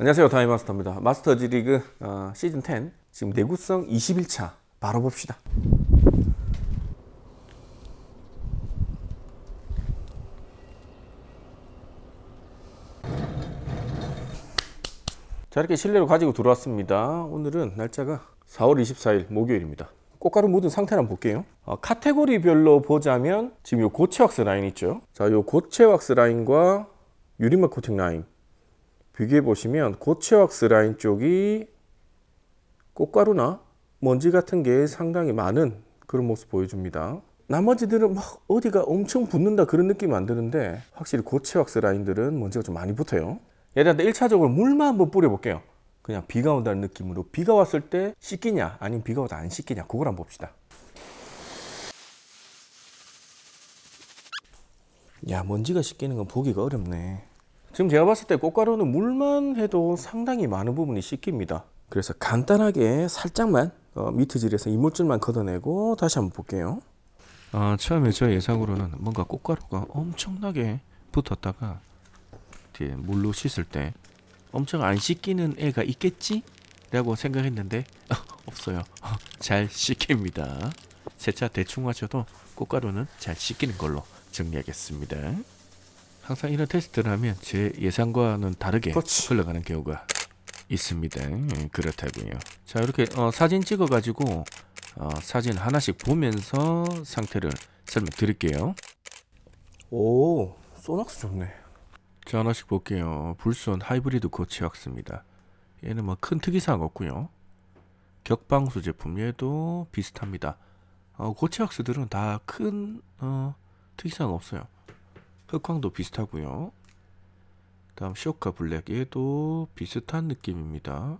안녕하세요. 다이마스터입니다. 마스터즈 리그 어, 시즌 10 지금 내구성 21차 바로 봅시다. 자 이렇게 실내로 가지고 들어왔습니다. 오늘은 날짜가 4월 24일 목요일입니다. 꽃가루 묻은 상태를 한번 볼게요. 어, 카테고리별로 보자면 지금 요 고체 왁스 라인 있죠? 자요 고체 왁스 라인과 유리막 코팅 라인 비교해 보시면 고체 왁스 라인 쪽이 꽃가루나 먼지 같은 게 상당히 많은 그런 모습 보여줍니다. 나머지들은 막 어디가 엄청 붙는다 그런 느낌 안 드는데 확실히 고체 왁스 라인들은 먼지가 좀 많이 붙어요. 들어 1차적으로 물만 한번 뿌려볼게요. 그냥 비가 온다는 느낌으로 비가 왔을 때 씻기냐 아니면 비가 와도 안 씻기냐 그걸 한번 봅시다. 야 먼지가 씻기는 건 보기가 어렵네. 지금 제가 봤을 때 꽃가루는 물만 해도 상당히 많은 부분이 씻깁니다. 그래서 간단하게 살짝만 어, 미트질에서 이물질만 걷어내고 다시 한번 볼게요. 아, 처음에 저 예상으로는 뭔가 꽃가루가 엄청나게 붙었다가 뒤에 물로 씻을 때 엄청 안 씻기는 애가 있겠지? 라고 생각했는데 없어요. 잘 씻깁니다. 세차 대충 하셔도 꽃가루는 잘 씻기는 걸로 정리하겠습니다. 항상 이런 테스트를 하면 제 예상과는 다르게 그렇지. 흘러가는 경우가 있습니다. 예, 그렇다고요. 자 이렇게 어, 사진 찍어가지고 어, 사진 하나씩 보면서 상태를 설명드릴게요. 오, 소낙스 좋네. 자 하나씩 볼게요. 불선 하이브리드 고치왁스입니다. 얘는 뭐 큰 특이사항 없고요. 격방수 제품 얘도 비슷합니다. 어, 고치왁스들은 다 큰 어, 특이사항 없어요. 흑광도 비슷하고요. 다음 쇼카 블랙 얘도 비슷한 느낌입니다.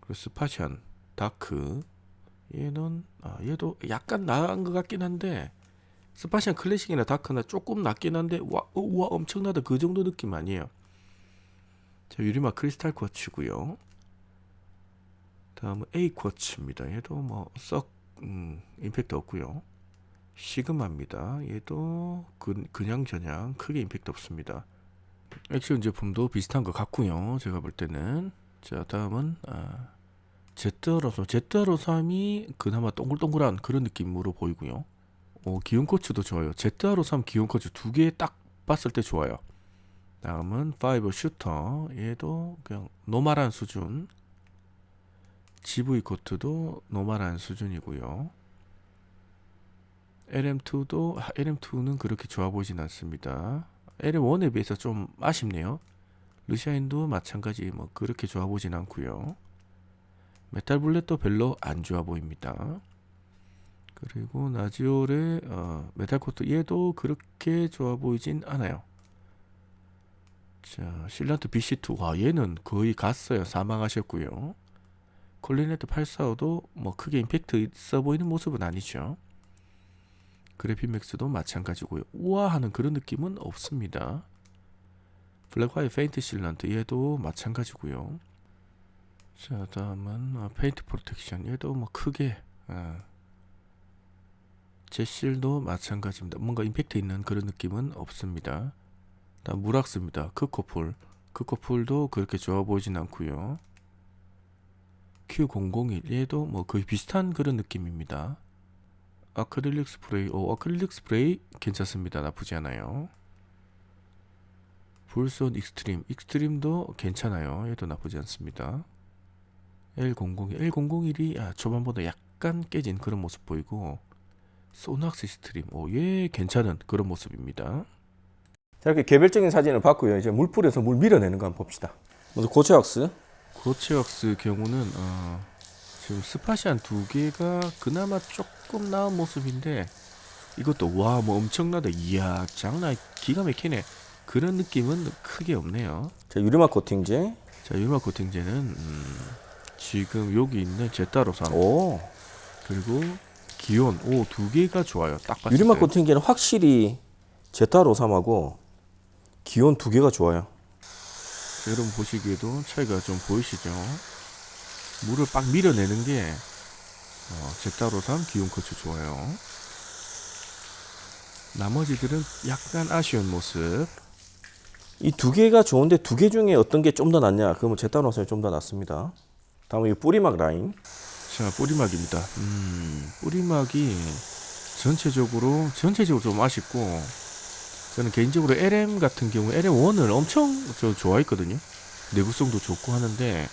그리고 스파시안 다크 얘는 아, 얘도 약간 나은 것 같긴 한데 스파시안 클래식이나 다크나 조금 낫긴 한데 와, 어, 와 엄청나다 그 정도 느낌 아니에요. 자 유리막 크리스탈 쿼츠고요. 다음은 A 쿼츠입니다. 얘도 뭐썩 음, 임팩트 없고요. 시그마입니다. 얘도 그, 그냥 저냥 크게 임팩트 없습니다. 액션 제품도 비슷한 것 같고요. 제가 볼 때는 자 다음은 아, 제트로서 제트로삼이 그나마 동글동글한 그런 느낌으로 보이고요. 어, 기온 코츠도 좋아요. ZR53 기온 코츠 두 개 딱 봤을 때 좋아요. 다음은 파이버 슈터 얘도 그냥 노멀한 수준. GV 코트도 노멀한 수준이고요. LM2도 아, LM2는 그렇게 좋아 보이진 않습니다. LM1에 비해서 좀 아쉽네요. 르샤인도 마찬가지 뭐 그렇게 좋아 보진 않고요. 메탈 블렛도 별로 안 좋아 보입니다. 그리고 나지올의 어, 메탈 코트 얘도 그렇게 좋아 보이진 않아요. 자, 실란트 BC2 와 얘는 거의 갔어요. 사망하셨고요. 콜리네트 845도 뭐 크게 임팩트 있어 보이는 모습은 아니죠. 그래피맥스도 마찬가지고요. 우와 하는 그런 느낌은 없습니다. 블랙화이 페인트 실란트 얘도 마찬가지고요. 자 다음은 어, 페인트 프로텍션 얘도 뭐 크게 어, 제실도 마찬가지입니다. 뭔가 임팩트 있는 그런 느낌은 없습니다. 다음 무락스입니다. 크코풀. 크코풀도 그렇게 좋아 보이진 않고요. Q001 얘도 뭐 거의 비슷한 그런 느낌입니다. 아크릴릭 스프레이. 오, 아크릴릭 스프레이 괜찮습니다. 나쁘지 않아요. 불손 익스트림. 익스트림도 괜찮아요. 얘도 나쁘지 않습니다. L001. L001이 아, 초반보다 약간 깨진 그런 모습 보이고 소낙스 스트림. 오, 얘 괜찮은 그런 모습입니다. 자 이렇게 개별적인 사진을 봤고요. 이제 물풀에서 물 밀어내는 거 한번 봅시다. 먼저 고체 왁스. 고체 왁스 경우는 어, 지금 스파시안 두 개가 그나마 조금 나은 모습인데 이것도 와 뭐 엄청나다. 이야 장난 기가 막히네. 그런 느낌은 크게 없네요. 자 유리막 코팅제. 자 유마 코팅제는 음, 지금 여기 있는 제따로산. 오. 그리고 기온 오 두 개가 좋아요. 딱 봤을 유리막 때. 코팅제는 확실히 제타로삼하고 기온 두 개가 좋아요. 자, 여러분 보시기에도 차이가 좀 보이시죠 물을 빡 밀어내는 게 어, 제따로산 기온 코츠 좋아요 나머지들은 약간 아쉬운 모습 이 두 개가 좋은데 두 개 중에 어떤 게 좀 더 낫냐? 그러면 제타노선이 좀 더 낫습니다. 다음은 이 뿌리막 라인. 자, 뿌리막입니다. 음, 뿌리막이 전체적으로 전체적으로 좀 아쉽고 저는 개인적으로 LM 같은 경우 LM1을 엄청 저 좋아했거든요. 내구성도 좋고 하는데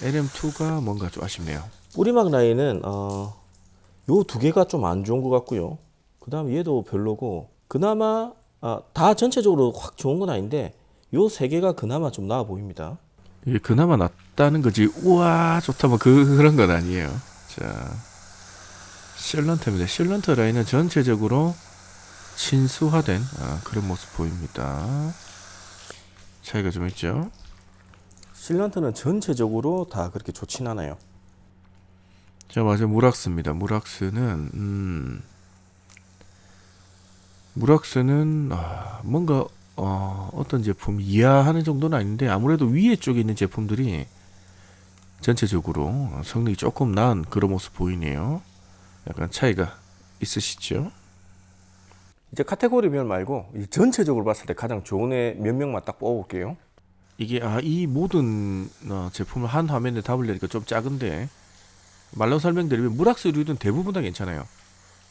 LM2가 뭔가 좀 아쉽네요. 뿌리막 라인은 어, 요두 개가 좀 안 좋은 것 같고요. 그 다음에 얘도 별로고 그나마 아, 다 전체적으로 확 좋은 건 아닌데 요 세 개가 그나마 좀 나아 보입니다. 이게 그나마 낫다는 거지. 우와 좋다 뭐 그, 그런 건 아니에요. 자, 실런트입니다. 실런트 라인은 전체적으로 친수화된 아, 그런 모습 보입니다. 차이가 좀 있죠. 실런트는 전체적으로 다 그렇게 좋진 않아요. 자, 맞아 무락스입니다. 무락스는 음, 무락스는 아, 뭔가 어, 어떤 제품 이해하는 정도는 아닌데 아무래도 위에 쪽에 있는 제품들이 전체적으로 성능이 조금 나은 그런 모습 보이네요. 약간 차이가 있으시죠? 이제 카테고리별 말고 이 전체적으로 봤을 때 가장 좋은 애 몇 명만 딱 뽑아볼게요. 이게 아, 이 모든 어, 제품을 한 화면에 담으려니까 좀 작은데 말로 설명드리면 무락스 류는 대부분 다 괜찮아요.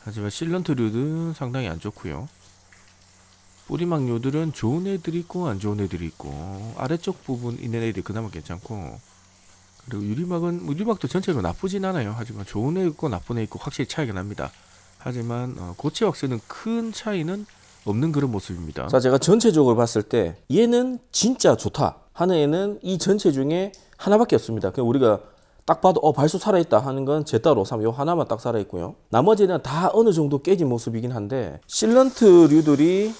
하지만 실런트 류는 상당히 안 좋고요. 뿌리막 류들은 좋은 애들이 있고 안 좋은 애들이 있고 아래쪽 부분 있는 애들이 그나마 괜찮고 그리고 유리막은 뭐 유리막도 전체적으로 나쁘진 않아요. 하지만 좋은 애 있고 나쁜 애 있고 확실히 차이가 납니다. 하지만 어, 고체 왁스는 큰 차이는 없는 그런 모습입니다. 자, 제가 전체적으로 봤을 때 얘는 진짜 좋다 하는 애는 이 전체 중에 하나밖에 없습니다. 그냥 우리가 딱 봐도 어 발수 살아있다 하는 건 제따로 3, 요 하나만 딱 살아있고요. 나머지는 다 어느 정도 깨진 모습이긴 한데 실런트류들이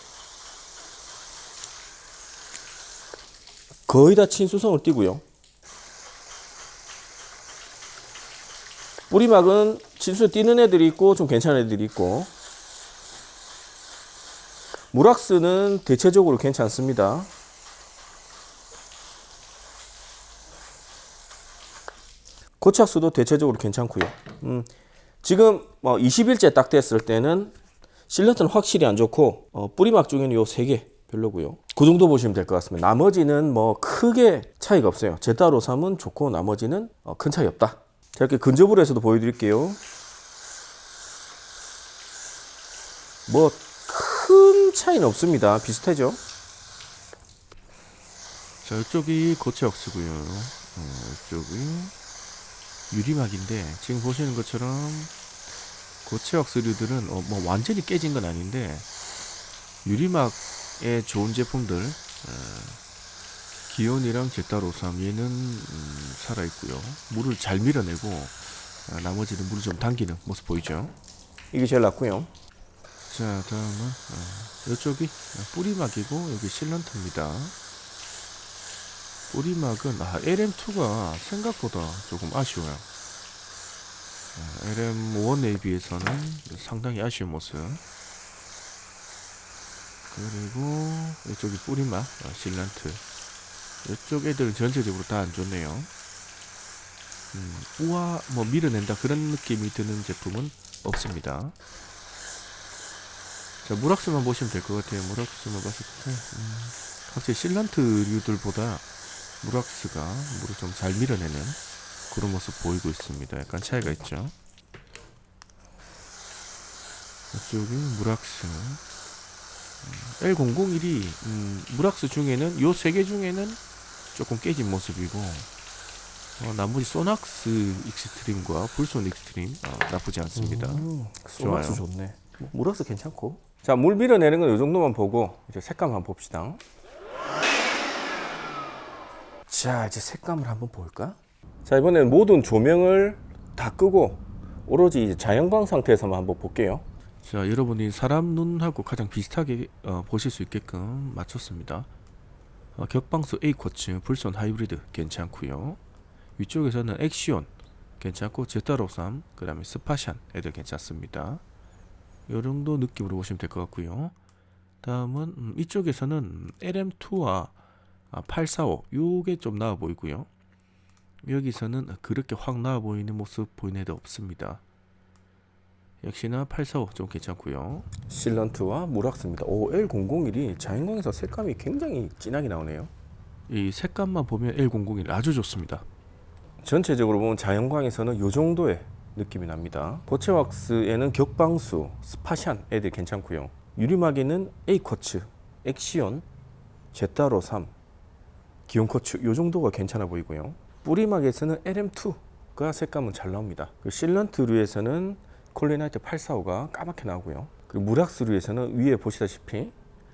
거의 다 친수성을 띠고요. 뿌리막은 친수 띠는 애들이 있고 좀 괜찮은 애들이 있고 무락스는 대체적으로 괜찮습니다. 고착수도 대체적으로 괜찮고요. 음, 지금 뭐 20일째 딱 됐을 때는 실런트는 확실히 안 좋고 어, 뿌리막 중에는 요 세 개 별로고요. 그 정도 보시면 될 것 같습니다. 나머지는 뭐 크게 차이가 없어요. 제따로 3은 좋고 나머지는 어, 큰 차이 없다. 자, 이렇게 근접으로 해서도 보여드릴게요. 뭐큰 차이는 없습니다. 비슷하죠? 자, 이쪽이 고체 왁스고요. 어, 이쪽이 유리막인데 지금 보시는 것처럼 고체 왁스류들은 어, 뭐 완전히 깨진 건 아닌데 유리막에 좋은 제품들 어, 기온이랑 제타로삼 얘는 음, 살아 있고요. 물을 잘 밀어내고 어, 나머지는 물을 좀 당기는 모습 보이죠. 이게 제일 낫고요. 자, 다음은 어, 이쪽이 뿌리막이고 여기 실런트입니다. 뿌리막은 아, LM2가 생각보다 조금 아쉬워요. 어, LM1에 비해서는 상당히 아쉬운 모습. 그리고 이쪽이 뿌리막 어, 실런트. 이쪽 애들은 전체적으로 다 안 좋네요. 음, 우와 뭐 밀어낸다 그런 느낌이 드는 제품은 없습니다. 자, 무락스만 보시면 될 것 같아요. 무락스만 봤을 때, 음, 확실히 실란트류들보다 무락스가 물을 좀 잘 밀어내는 그런 모습 보이고 있습니다. 약간 차이가 있죠. 이쪽이. 음, L001이 음, 무락스 중에는 요 세 개 중에는 조금 깨진 모습이고 어, 나머지 소낙스 익스트림과 불손 익스트림 어, 나쁘지 않습니다. 음, 좋아요. 소낙스 좋네. 무락스 괜찮고. 자, 물 밀어내는 건 이 정도만 보고 이제 색감 한번 봅시다. 자, 이제 색감을 한번 볼까? 자, 이번에는 모든 조명을 다 끄고 오로지 이제 자연광 상태에서만 한번 볼게요. 자, 여러분이 사람 눈하고 가장 비슷하게 어, 보실 수 있게끔 맞췄습니다. 어, 격방수 A 쿼츠 불선 하이브리드 괜찮고요. 위쪽에서는 액시온 괜찮고 제타로삼 그다음에 스파샨 애들 괜찮습니다. 요 정도 느낌으로 보시면 될 것 같고요. 다음은 음, 이쪽에서는 LM2와 아, 845 요게 좀 나아 보이고요. 여기서는 그렇게 확 나아 보이는 모습 보이는 애들 없습니다. 역시나 845 좀 괜찮고요. 실런트와 무락스입니다. 오 L001이 자연광에서 색감이 굉장히 진하게 나오네요. 이 색감만 보면 L001 아주 좋습니다. 전체적으로 보면 자연광에서는 이 정도의 느낌이 납니다. 고체 왁스에는 격방수, 스파샨 애들 괜찮고요. 유리막에는 A쿼츠, 엑시온, 제타로 3, 기온코츠 이 정도가 괜찮아 보이고요. 뿌리막에서는 LM2가 색감은 잘 나옵니다. 그 실런트류에서는 콜레나이트 845가 까맣게 나오고요. 그리고 무락스류에서는 위에 보시다시피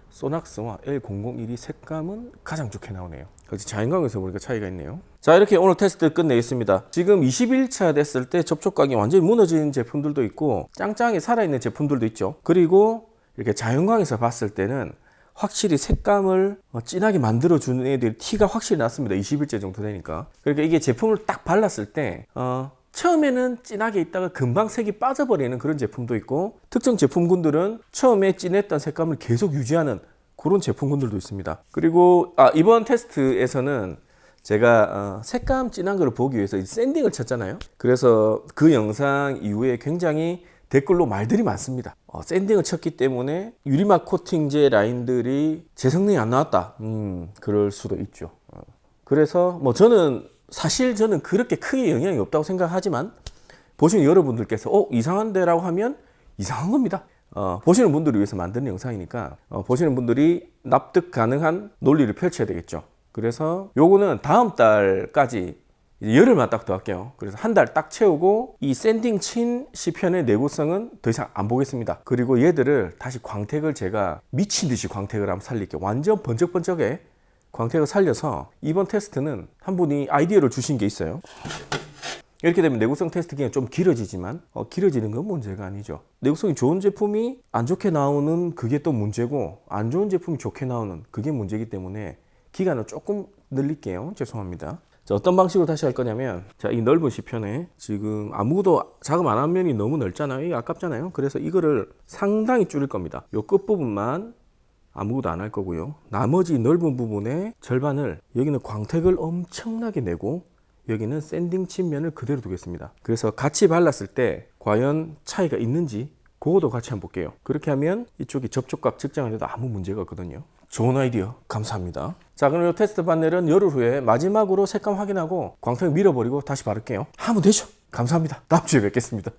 소낙스와 L001이 색감은 가장 좋게 나오네요. 그래서 자연광에서 보니까 차이가 있네요. 자 이렇게 오늘 테스트 끝내겠습니다. 지금 21차 됐을 때 접촉각이 완전히 무너진 제품들도 있고 짱짱하게 살아있는 제품들도 있죠. 그리고 이렇게 자연광에서 봤을 때는 확실히 색감을 어, 진하게 만들어주는 애들이 티가 확실히 났습니다. 21째 정도 되니까. 그러니까 이게 제품을 딱 발랐을 때 어, 처음에는 진하게 있다가 금방 색이 빠져버리는 그런 제품도 있고 특정 제품군들은 처음에 진했던 색감을 계속 유지하는 그런 제품군들도 있습니다. 그리고 아, 이번 테스트에서는 제가 어, 색감 진한 걸 보기 위해서 이 샌딩을 쳤잖아요. 그래서 그 영상 이후에 굉장히 댓글로 말들이 많습니다. 어, 샌딩을 쳤기 때문에 유리막 코팅제 라인들이 제 성능이 안 나왔다. 음, 그럴 수도 있죠. 어. 그래서 뭐 저는 사실 저는 그렇게 크게 영향이 없다고 생각하지만 보시는 여러분들께서 어 이상한데라고 하면 이상한 겁니다. 어, 보시는 분들을 위해서 만드는 영상이니까 어, 보시는 분들이 납득 가능한 논리를 펼쳐야 되겠죠. 그래서 요거는 다음 달까지 열흘만 딱 더 할게요. 그래서 한 달 딱 채우고 이 샌딩 친 시편의 내구성은 더 이상 안 보겠습니다. 그리고 얘들을 다시 광택을 제가 미친 듯이 광택을 한번 살릴게요. 완전 번쩍번쩍에 광택을 살려서 이번 테스트는 한 분이 아이디어를 주신 게 있어요. 이렇게 되면 내구성 테스트 기간이 좀 길어지지만 어, 길어지는 건 문제가 아니죠. 내구성이 좋은 제품이 안 좋게 나오는 그게 또 문제고 안 좋은 제품이 좋게 나오는 그게 문제이기 때문에 기간을 조금 늘릴게요. 죄송합니다. 자, 어떤 방식으로 다시 할 거냐면 자, 이 넓은 시편에 지금 아무도 작업 안한 면이 너무 넓잖아요. 이게 아깝잖아요. 그래서 이거를 상당히 줄일 겁니다. 요 끝부분만 아무것도 안 할 거고요. 나머지 넓은 부분의 절반을 여기는 광택을 엄청나게 내고 여기는 샌딩 칩면을 그대로 두겠습니다. 그래서 같이 발랐을 때 과연 차이가 있는지 그것도 같이 한번 볼게요. 그렇게 하면 이쪽이 접촉각 측정을 해도 아무 문제가 없거든요. 좋은 아이디어 감사합니다. 자 그럼 이 테스트 판넬은 열흘 후에 마지막으로 색감 확인하고 광택 밀어버리고 다시 바를게요. 하면 되죠. 감사합니다. 다음 주에 뵙겠습니다.